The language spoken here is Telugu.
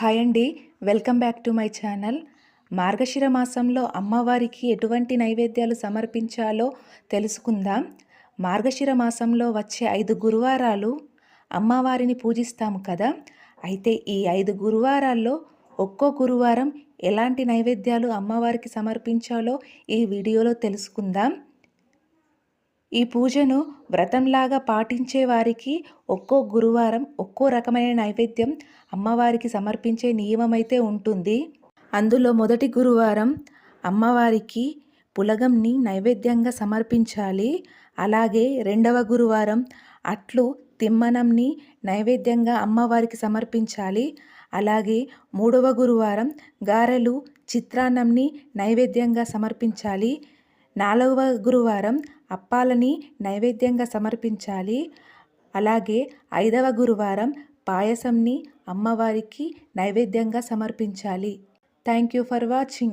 హాయ్ అండి. Welcome back to my channel. మార్గశిర మాసంలో అమ్మవారికి ఎటువంటి నైవేద్యాలు సమర్పించాలో తెలుసుకుందాం. మార్గశిర మాసంలో వచ్చే ఐదు గురువారాలు అమ్మవారిని పూజిస్తాము కదా. అయితే ఈ ఐదు గురువారాల్లో ఒక్కో గురువారం ఎలాంటి నైవేద్యాలు అమ్మవారికి సమర్పించాలో ఈ వీడియోలో తెలుసుకుందాం. ఈ పూజను వ్రతంలాగా పాటించే వారికి ఒక్కో గురువారం ఒక్కో రకమైన నైవేద్యం అమ్మవారికి సమర్పించే నియమం అయితే ఉంటుంది. అందులో మొదటి గురువారం అమ్మవారికి పులగంని నైవేద్యంగా సమర్పించాలి. అలాగే రెండవ గురువారం అట్లు తిమ్మనంని నైవేద్యంగా అమ్మవారికి సమర్పించాలి. అలాగే మూడవ గురువారం గారెలు చిత్రాన్నంని నైవేద్యంగా సమర్పించాలి. నాలుగవ గురువారం అప్పాలని నైవేద్యంగా సమర్పించాలి. అలాగే ఐదవ గురువారం పాయసంని అమ్మవారికి నైవేద్యంగా సమర్పించాలి. Thank you for watching.